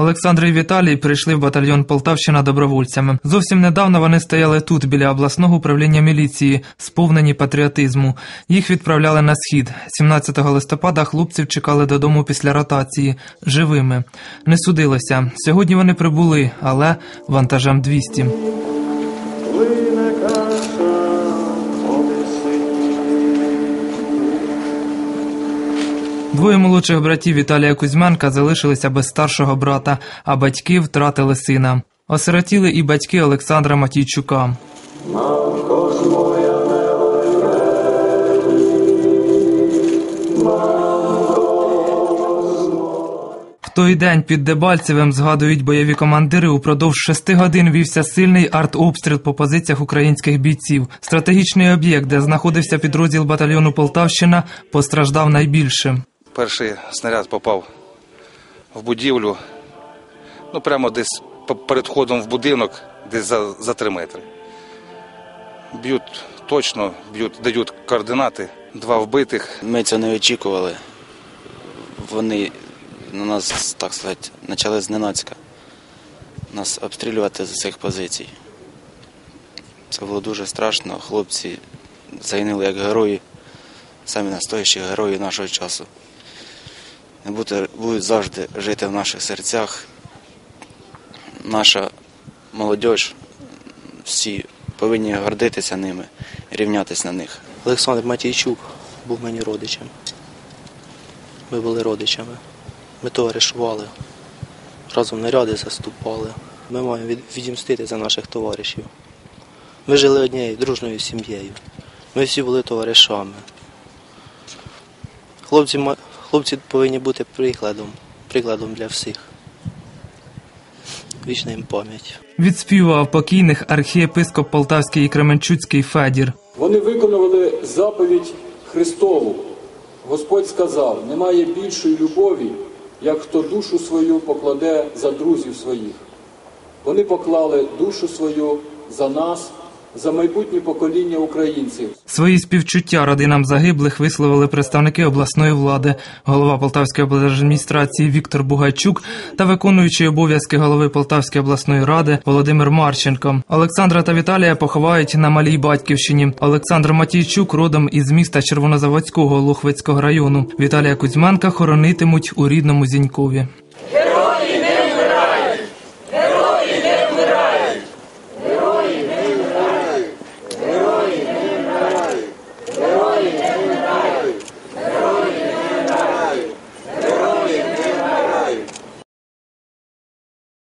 Олександр і Віталій прийшли в батальйон Полтавщина добровольцями. Зовсім недавно вони стояли тут, біля обласного управління міліції, сповнені патріотизму. Їх відправляли на схід. 17 листопада хлопців чекали додому після ротації живими. Не судилося. Сьогодні вони прибули, але вантажем 200. Двоє молодших братів Віталія Кузьменка залишилися без старшого брата, а батьки втратили сина. Осиротіли і батьки Олександра Матійчука. В той день під Дебальцевим згадують бойові командири. Упродовж шести годин вівся сильний артобстріл по позиціях українських бійців. Стратегічний об'єкт, де знаходився підрозділ батальйону Полтавщина, постраждав найбільше. Перший снаряд попав в будівлю, ну прямо десь перед входом в будинок, десь за, за 3 метри. Б'ють точно, б'ють, дають координати, два вбитих. Ми цього не очікували. Вони на нас, так сказати, почали зненацька нас обстрілювати з цих позицій. Це було дуже страшно. Хлопці загинули як герої, самі настоящі герої нашого часу. Будуть завжди жити в наших серцях. Наша молодь, всі повинні гордитися ними, рівнятися на них. Олександр Матійчук був мені родичем. Ми були родичами. Ми товаришували, разом наряди заступали. Ми маємо від- відімстити за наших товаришів. Ми жили однією дружною сім'єю. Ми всі були товаришами. Хлопці, хлопці повинні бути прикладом, прикладом для всіх. Вічна їм пам'ять. Відспівав покійних архієпископ Полтавський і Кременчуцький Федір. Вони виконували заповідь Христову. Господь сказав: немає більшої любові, як хто душу свою покладе за друзів своїх. Вони поклали душу свою за нас, за майбутнє покоління українців. Свої співчуття родинам загиблих висловили представники обласної влади, голова Полтавської облдержадміністрації Віктор Бугайчук та виконуючий обов'язки голови Полтавської обласної ради Володимир Марченко. Олександра та Віталія поховають на малій батьківщині. Олександр Матійчук родом із міста Червонозаводського Лохвицького району. Віталія Кузьменка хоронитимуть у рідному Зінькові.